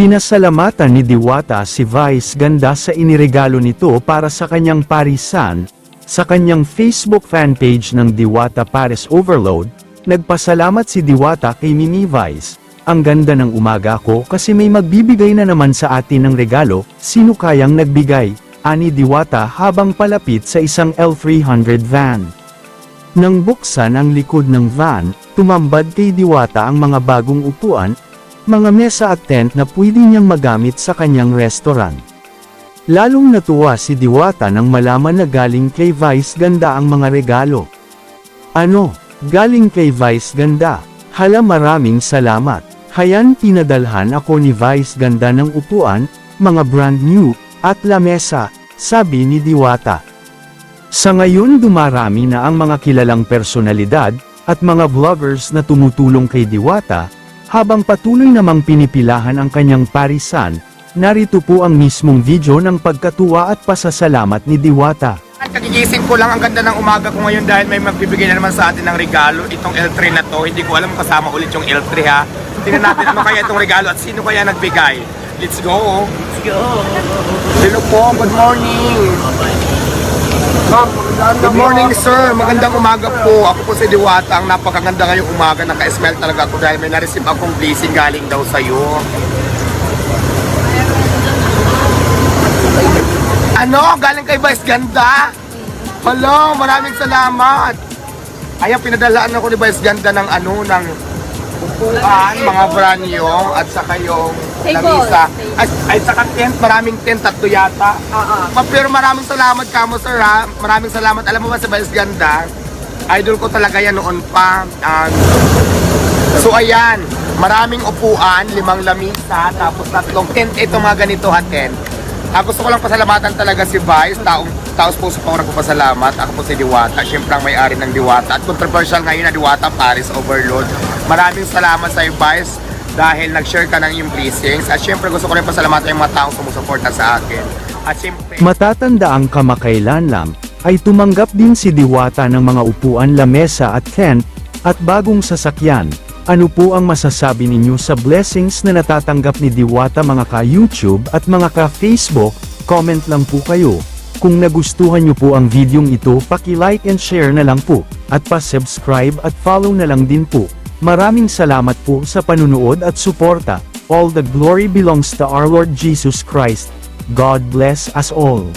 Pinasalamatan ni Diwata si Vice Ganda sa iniregalo nito para sa kanyang parisan, sa kanyang Facebook fanpage ng Diwata Paris Overload, nagpasalamat si Diwata kay Mimi Vice. Ang ganda ng umaga ko kasi may magbibigay na naman sa atin ng regalo, sino kayang nagbigay, ani Diwata habang palapit sa isang L300 van. Nang buksan ang likod ng van, tumambad kay Diwata ang mga bagong upuan, mga mesa at tent na pwede niyang magamit sa kanyang restaurant. Lalong natuwa si Diwata nang malaman na galing kay Vice Ganda ang mga regalo. Ano, galing kay Vice Ganda, hala maraming salamat. Hayan pinadalhan ako ni Vice Ganda ng upuan, mga brand new, at lamesa, sabi ni Diwata. Sa ngayon dumarami na ang mga kilalang personalidad, at mga vloggers na tumutulong kay Diwata, habang patuloy namang pinipilahan ang kanyang parisan, narito po ang mismong video ng pagkatuwa at pasasalamat ni Diwata. At kagigising ko lang ang ganda ng umaga ko ngayon dahil may magbibigay na naman sa atin ng regalo. Itong L3 na to, hindi ko alam kasama ulit yung L3 ha. Tingnan natin ano kaya itong regalo at sino kaya nagbigay. Let's go! Let's go! Sino po? Good morning! Good morning sir, magandang umaga po. Ako po si Diwata, ang napakaganda ngayong umaga. Naka-smile talaga ako dahil may na-receive akong blessing galing daw sa'yo. Ano? Galing kay Vice Ganda? Hello, maraming salamat. Ayan, pinadalaan ako ni Vice Ganda ng ano, ng upuan, mga brand yung, at saka yung lamisa. At, ay, saka tent, maraming tent, tatlo yata. Ma- Pero maraming salamat kamo, sir, ha? Maraming salamat. Alam mo ba sa Vice Ganda, idol ko talaga yan noon pa. Um, so, ayan, maraming upuan, limang lamisa, tapos tatlong tent. Ito mga ganito ha, tent. Ah, gusto ko lang pasalamatan talaga si Vice, taong taos puso pa ako nagpapasalamat. Ako po si Diwata, syempre ang may-ari ng Diwata. At controversial ngayon na Diwata Paris Overload. Maraming salamat sa iyo, Vice, dahil nag-share ka ng iyong blessings. At syempre gusto ko rin pasalamatan yung mga taong sumusuporta sa akin. At syempre... Matatanda ang kamakailan lang, ay tumanggap din si Diwata ng mga upuan lamesa at tent, at bagong sasakyan. Ano po ang masasabi ninyo sa blessings na natatanggap ni Diwata mga ka-YouTube at mga ka-Facebook? Comment lang po kayo. Kung nagustuhan nyo po ang videong ito paki-like and share na lang po, at pa-subscribe at follow na lang din po. Maraming salamat po sa panunood at suporta. All the glory belongs to our Lord Jesus Christ. God bless us all.